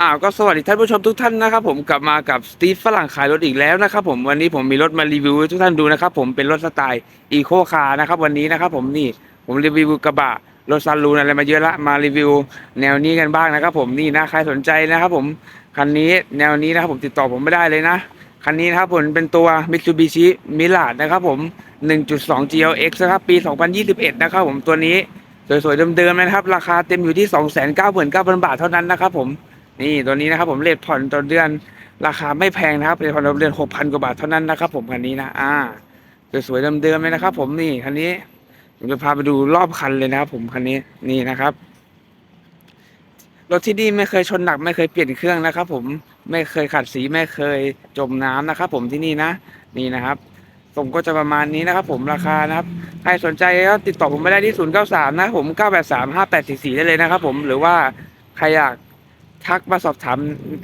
อ้าวก็สวัสดีท่านผู้ชมทุกท่านนะครับผมกลับมากับสตีฟฝรั่งขายรถอีกแล้วนะครับผมวันนี้ผมมีรถมารีวิวให้ทุกท่านดูนะครับผมเป็นรถสไตล์อีโคคาร์นะครับวันนี้นะครับผมนี่ผมรีวิวกระบะรถซันลูนอะไรมาเยอะละมารีวิว แนวนี้กันบ้างนะครับผมนี่นะใครสนใจนะครับผมคันนี้แนวนี้นะครับผมติดต่อผมไม่ได้เลยนะคันนี้นะครับผมเป็นตัว Mitsubishi Mirage นะครับผม 1.2 GLX นะครับปี 2021 นะครับผมตัวนี้สวยๆเดิมๆนะครับราคาเต็มอยู่ที่ 299,000บาทเท่านั้นนะครับผม นี่ตัวนี้นะครับผมเลทผ่อนต่อเดือน ราคาไม่แพงนะครับเลทผ่อนต่อเดือนหกพันกว่าบาทเท่านั้นนะครับ ผมคันนี้นะอ่าสวยๆเดิมๆเลยนะครับ ผมนี่คันนี้ผมจะพาไปดูรอบคันเลยนะครับ ผมคันนี้นี่นะครับรถที่นี่ไม่เคยชนหนักไม่เคยเปลี่ยนเครื่องนะครับ ผมไม่เคยขัดสีไม่เคยจมน้ำนะครับ ผมที่นี่นะนี่นะครับผมก็จะประมาณนี้นะครับ ผมราคานะครับใครสนใจก็ติดต่อผมไม่ได้ที่ศูนย์เก้าสามนะครับผมเก้าแปดสามห้าแปดสี่สี่ได้เลยนะครับ ผมหรือว่าใครอยาก ทักมาสอบถาม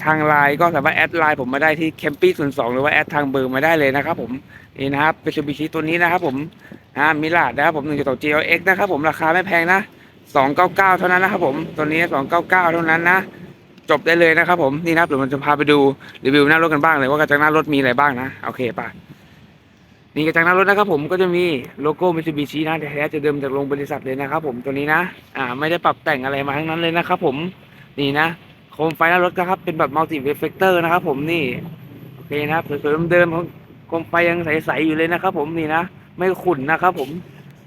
ทางไลน์ก็สามารถแอดไลน์ผมมาได้ที่แคมปี้ศูนย์สองหรือว่าแอดทางเบอร์มาได้เลยนะครับผมนี่นะครับเป็นชูบิชิตัวนี้นะครับผมอ่ามิลาดนะครับผมหนึ่งจุดสอง GLX นะครับผมราคาไม่แพงนะสองเก้าเก้าเท่านั้นนะครับผมตัวนี้สองเก้าเก้าเท่านั้นนะจบได้เลยนะครับผมนี่นะครับเดี๋ยวมันจะพาไปดูรีวิวหน้ารถกันบ้างเลยว่ากระจังหน้ารถมีอะไรบ้างนะโอเคป่ะนี่กระจังหน้ารถนะครับผมก็จะมีโลโก้มิ t ซูบิชินะแท้ๆจะเดิมจากโรงบริษัทเลยนะครับผมตัวนี้นะอ่าไม่ได้ปรับแต่งอะไรมาทั้งนั้นเลยนะครับผมนี่นะ มไฟหน้ารถนะครับ เป็นแบบมัลติเรฟเฟกเตอร์นะครับ ผมนี่โอเคนะครับสวยๆเดิมๆโคมไฟยังใสๆอยู่เลยนะครับ ผมนี่นะไม่ขุ่นนะครับ ผม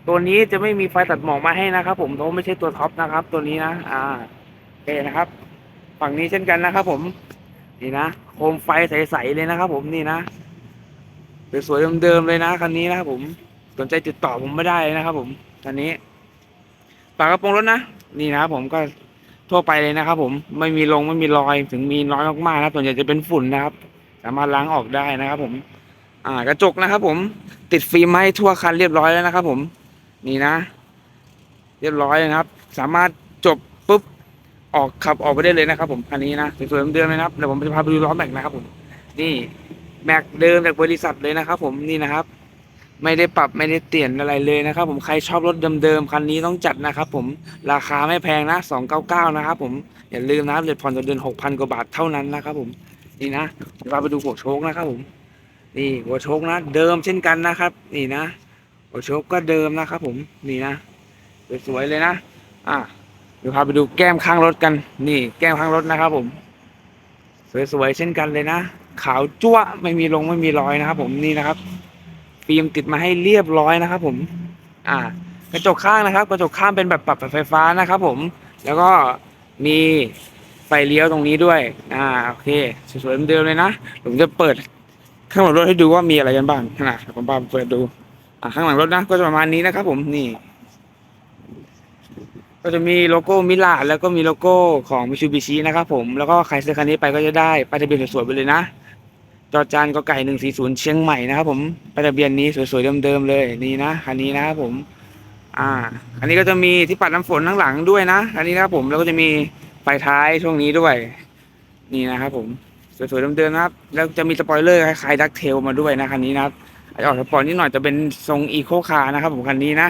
ตัวนี้จะไม่มีไฟตัดหมอกมาให้นะครับ ผมเพราะไม่ใช่ตัวท็อปนะครับ ตัวนี้นะอ่าโอเคนะครับ ฝั่งนี้เช่นกันนะครับ ผมนี่นะโคมไฟใสๆเลยนะครับ ผมนี่นะสวยๆเดิมๆเลยนะคันนี้นะครับผมสนใจติดต่อผมไม่ได้นะครับ ผมคันนี้ฝากระโปรงรถนะนี่นะครับผมก็ ทั่วไปเลยนะครับ ผมไม่มีลงไม่มีรอยถึงมีน้อยมากๆนะส่วนใหญ่จะเป็นฝุ่นนะครับ สามารถล้างออกได้นะครับ ผม อ่ากระจกนะครับ ผมติดฟิล์มให้ทั่วคันเรียบร้อยแล้วนะครับ ผมนี่นะ เรียบร้อยนะครับ สามารถจบปุ๊บออกขับออกไปได้เลยนะครับ ผมคันนี้นะสวยๆเดิมๆเลยนะครับเดี๋ยวผมจะพาไปดูล้อแม็กนะครับ ผม นี่แม็กเดิมจากบริษัทเลยนะครับ ผมนี่นะครับ ไม่ได้ปรับไม่ได้เปลี่ยนอะไรเลยนะครับ ผมใครชอบรถเดิมๆคันนี้ต้องจัดนะครับ ผมราคาไม่แพงนะ299นะครับ ผมอย่าลืมนะครับเดือนผ่อนต่อเดือน6,000กว่าบาทเท่านั้นนะครับ ผมนี่นะเดี๋ยวเราไปดูหัวโชคนะครับ ผม นี่หัวโชคนะ เดิมเช่นกันนะครับ นี่นะหัวโชคก็เดิมนะครับ ผมนี่นะสวยๆเลยนะอะเดี๋ยวพาไปดูแก้มข้างรถกัน นี่ แก้มข้างรถนะครับ ผม สวยๆเช่นกันเลยนะขาวจั่วไม่มีลงไม่มีรอยนะครับ ผมนี่นะครับ ฟิล์มติดมาให้เรียบร้อยนะครับ ผม อ่ากระจกข้างนะครับ กระจกข้างเป็นแบบปรับไฟฟ้านะครับ ผม แล้วก็มีไฟเลี้ยวตรงนี้ด้วย อ่าโอเคสวยๆเดิมเลยนะผมจะเปิดข้างหลังรถให้ดูว่ามีอะไรกันบ้างนะผมพาเปิดดู อ่าข้างหลังรถนะ ก็จะประมาณนี้นะครับ ผมนี่ ก็จะมีโลโก้มิลาแล้วก็มีโลโก้ของมิ t ูบิชินะครับ ผมแล้วก็ใครซื้อคันนี้ไปก็จะได้ป้ายทะเบียนสวยๆไปเลยนะ จอจานก็ไก่หนึ่งสี่ศูนย์เชียงใหม่นะครับผมป้ายทะเบียนนี้สวยๆเดิมๆเลยนี่นะคันนี้นะครับผม อ่า อันนี้ก็จะมีที่ปัดน้ำฝนข้างหลังด้วยนะอันนี้นะครับผมแล้วก็จะมีไฟท้ายช่วงนี้ด้วย นี่นะครับผมสวยๆเดิมๆนะครับ แล้วจะมีสปอยเลอร์คล้ายๆดักเทลมาด้วยนะคันนี้นะครับอาจจะออกสปอยนิดหน่อยจะเป็นทรงอีโคคาร์นะครับผมคันนี้นะ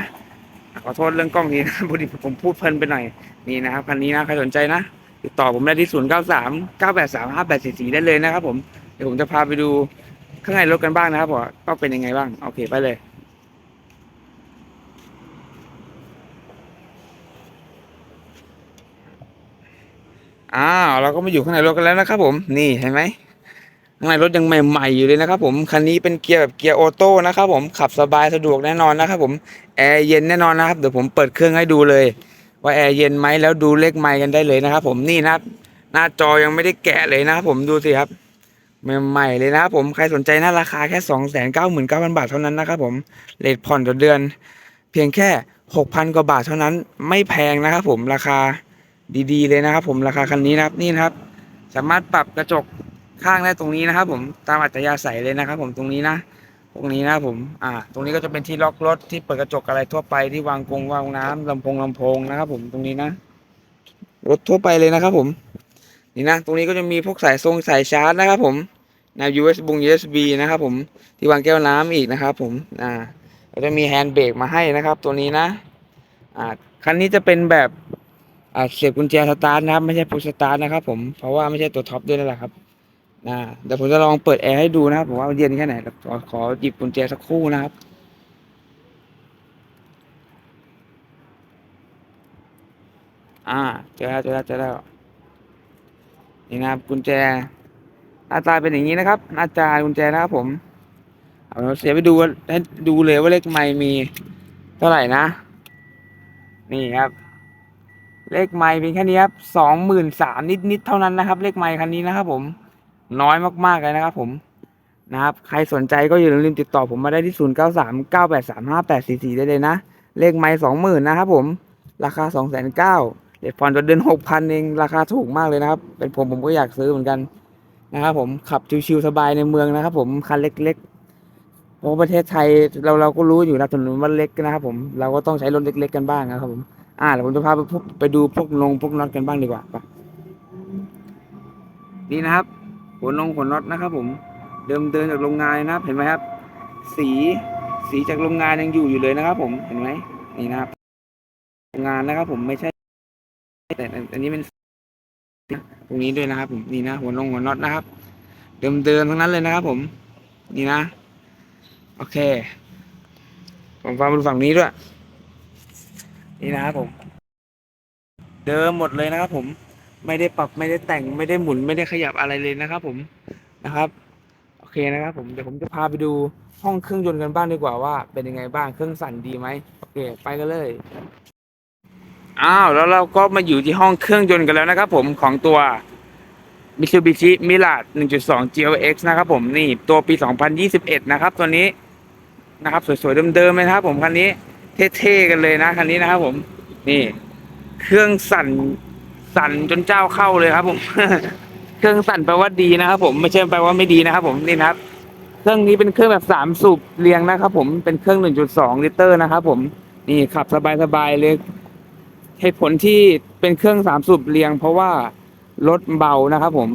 ขอโทษเรื่องกล้องนี้นะพอดีผมพูดเพลินไปหน่อยนี่นะครับคันนี้นะใครสนใจนะติดต่อผมได้ที่ศูนย์เก้าสามเก้าแปดสามห้าแปดสี่สี่ได้เลยนะครับผม ดี๋ยวผมจะพาไปดูข้างในรถกันบ้างนะครับว่าก็เป็นยังไงบ้าง โอเคไปเลย อ้าวเราก็มาอยู่ข้างในรถกันแล้วนะครับผม นี่เห็นไหมข้างในรถยังใหม่ๆอยู่เลยนะครับผม คันนี้เป็นเกียร์แบบเกียร์ออโต้นะครับผม ขับสบายสะดวกแน่นอนนะครับผม แอร์เย็นแน่นอนนะครับ เดี๋ยวผมเปิดเครื่องให้ดูเลย ว่าแอร์เย็นไหมแล้วดูเลขไมค์กันได้เลยนะครับผม นี่นะครับหน้าจอยังไม่ได้แกะเลยนะครับผม ดูสิครับ ใหม่ๆเลยนะครับผมใครสนใจนะราคาแค่สองแสนเก้าหมื่นเก้าพันบาทเท่านั้นนะครับผมเลทผ่อนต่อเดือน เพียงแค่หกพันกว่าบาทเท่านั้นไม่แพงนะครับผมราคาดีๆ เลยนะครับผมราคาคันนี้นะครับนี่นะครับ สามารถปรับกระจกข้างได้ตรงนี้นะครับ ผมตามอัตยาศัยเลยนะครับ ผมตรงนี้นะตรงนี้นะผม อ่า ตรงนี้ก็จะเป็นที่ล็อกรถที่เปิดกระจกอะไรทั่วไปที่วางกงวางน้ำลำโพงลำโพงนะครับ ผมตรงนี้นะ รถทั่วไปเลยนะครับ ผม นี่นะ ตรงนี้ก็จะมีพวกสายทรงสายชาร์จนะครับผมนะ USB USB นะครับผมที่วางแก้วน้ำอีกนะครับผมอ่าก็จะมีแฮนด์เบรกมาให้นะครับ ตัวนี้นะอ่าคันนี้จะเป็นแบบอ่าเสียบกุญแจสตาร์ทนะครับ ไม่ใช่พุชสตาร์ทนะครับผมเพราะว่าไม่ใช่ตัวท็อปด้วยนั่นแหละครับนะเดี๋ยวผมจะลองเปิดแอร์ให้ดูนะครับผมว่ามันเย็นแค่ไหนขอขอหยิบกุญแจสักครู่นะครับอ่าเจอแล้วเจอแล้วเจอแล้ว นี่นะครับกุญแจหน้าตาเป็นอย่างนี้นะครับ หน้าตากุญแจนะครับผมเอาเราเสียไปดูให้ดูเลยว่าเลขไม่มีเท่าไหร่นะ นี่ครับ เลขไม่เป็นแค่นี้ครับสองหมื่นสามนิดนิดๆเท่านั้นนะครับ เลขไม่คันนี้นะครับ ผม น้อยมากๆเลยนะครับ ผมนะครับ ใครสนใจก็อย่าลืมติดต่อผมมาได้ที่ศูนย์เก้าสามเก้าแปดสามห้าแปดสี่สี่ได้เลยนะ เลขไม่สองหมื่นนะครับผม ราคาสองแสนเก้า เด็ดผ่อนจนเดือนหกพันเองราคาถูกมากเลยนะครับ เป็นผมผมก็อยากซื้อเหมือนกันนะครับผมขับชิวๆสบายในเมืองนะครับ ผมคันเล็กๆเพราะประเทศไทยเราเราก็รู้อยู่นะถนนมันเล็กนะครับผมเราก็ต้องใช้รถเล็ก ๆ กันบ้างนะครับผมอ่าเดี๋ยวผมจะพาไปพบไปดูพวกลงพวกน็อตกันบ้างดีกว่าไปนี่นะครับหัวนงหัวน็อตนะครับผมเดิมเดินจากโรงงานนะครับ เห็นไหมครับ สีสีจากโรงงานยังอยู่อยู่เลยนะครับ ผมเห็นไหมนี่นะครับ โรงงานนะครับ ผมไม่ใช่ แต่อันนี้เป็นตรงนี้ด้วยนะครับ ผมนี่นะหัวนงหัวน็อตนะครับ เดิมเดินทั้งนั้นเลยนะครับ ผม นี่นะ โอเคผมฟังดูฝั่งนี้ด้วย นี่นะครับผม เดิมหมดเลยนะครับ ผมไม่ได้ปรับไม่ได้แต่งไม่ได้หมุนไม่ได้ขยับอะไรเลยนะครับผมนะครับ โอเคนะครับ ผมเดี๋ยวผมจะพาไปดูห้องเครื่องยนต์กันบ้างดีกว่าว่า เป็นยังไงบ้างเครื่องสั่นดีไหมโอเค ไปกันเลย อ้าวแล้วเราก็มาอยู่ที่ห้องเครื่องยนต์กันแล้วนะครับผมของตัว Mitsubishi Mirage 1.2 GLX นะครับผมนี่ตัวปี 2021 นะครับ ตัวนี้นะครับสวยๆเดิมๆเลยนะครับผมคันนี้เท่ๆกันเลยนะคันนี้นะครับผมนี่เครื่องสั่นสั่นจนเจ้าเข้าเลยครับ ผม เครื่องสั่นแปลว่าดีนะครับ ผมไม่ใช่แปลว่าไม่ดีนะครับ ผมนี่นะครับ เครื่องนี้เป็นเครื่องแบบสามสูบเรียงนะครับ ผมเป็นเครื่อง 1.2 ลิตรนะครับ ผมนี่ขับสบายๆเลย เหตุผลที่เป็นเครื่องสามสูบเรียง เพราะว่ารถเบานะครับผม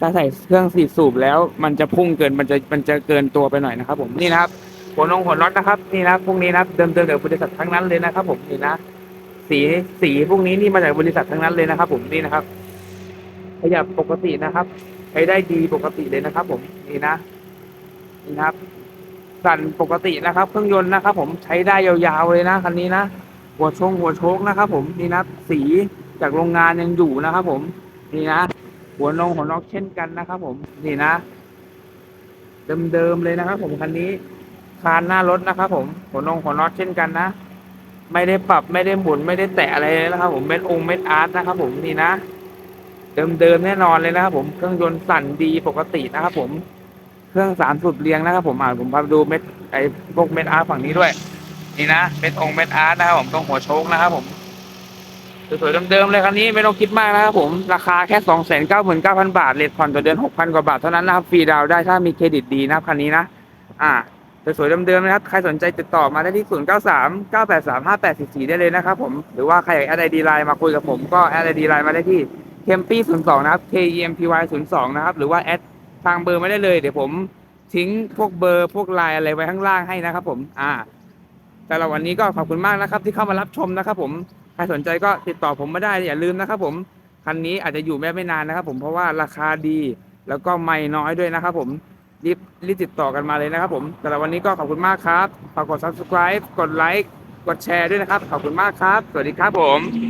ถ้าใส่เครื่องสี่สูบแล้ว มันจะพุ่งเกินมันจะมันจะเกินตัวไปหน่อยนะครับ ผมนี่นะครับหัวนงหัวน็อตนะครับนี่นะพวกนี้นะครับเดิมๆจากบริษัททั้งนั้นเลยนะครับ ผมนี่นะสีสีพวกนี้นี่มาจากบริษัททั้งนั้นเลยนะครับ ผมนี่นะครับขยับปกตินะครับใช้ได้ดีปกติเลยนะครับ ผมนี่นะนี่นะครับสั่นปกตินะครับ เครื่องยนต์นะครับ ผมใช้ได้ยาวๆเลยนะคันนี้นะ หัวชงหัวโชคนะครับ ผมนี่นะสีจากโรงงานยังอยู่นะครับ ผมนี่นะหัวนงหัวนอกเช่นกันนะครับ ผมนี่นะ เดิมๆเลยนะครับ ผมคันนี้คานหน้ารถนะครับ ผมหัวนงหัวน็อตเช่นกันนะไม่ได้ปรับไม่ได้หมุนไม่ได้แตะอะไรเลยนะครับ ผมเม็ดองเม็ดอาร์ตนะครับ ผมนี่นะเดิมๆแน่นอนเลยนะครับ ผมเครื่องยนต์สั่นดีปกตินะครับ ผมเครื่องสามสูบเรียงนะครับ ผมอ่าผมพาดูเม็ดไอ้พวกเม็ดอาร์ฝั่งนี้ด้วย นี่นะเม็ดองค์เม็ดอาร์ตนะครับผมตรงหัวโชคนะครับผมสวยๆเดิมๆเลยคันนี้ไม่ต้องคิดมากนะครับผมราคาแค่สองแสนเก้าหมื่นเก้าพันบาทเลทผ่อนต่อเดือนหกพันกว่าบาทเท่านั้นนะครับฟรีดาวได้ถ้ามีเครดิตดีนะครับคันนี้นะ อ่าสวยๆเดิมๆนะครับใครสนใจติดต่อมาได้ที่ 0 9 3 9 8 3 5 8 4 4 ได้เลยนะครับผมหรือว่าใครอยากแอดไอดีไลน์มาคุยกับผมก็แอดไอดีไลน์มาได้ที่ k e m p y 0 2นย์สองนะครับ K E M P Y 0 2นะครับหรือว่าแอดทางเบอร์ไม่ได้เลย เดี๋ยวผมทิ้งพวกเบอร์พวกไลน์อะไรไว้ข้างล่างให้นะครับผมอ่า แต่เราวันนี้ก็ขอบคุณมากนะครับที่เข้ามารับชมนะครับ ผมใครสนใจก็ติดต่อผมมาได้อย่าลืมนะครับ ผมคันนี้อาจจะอยู่แม่ไม่นานนะครับ ผมเพราะว่าราคาดี แล้วก็ไม่น้อยด้วยนะครับ ผมรีบรีบติดต่อกันมาเลยนะครับ ผมแต่ละวันนี้ก็ขอบคุณมากครับฝากกด subscribe กดไลค์กดแชร์ด้วยนะครับ ขอบคุณมากครับ สวัสดีครับผม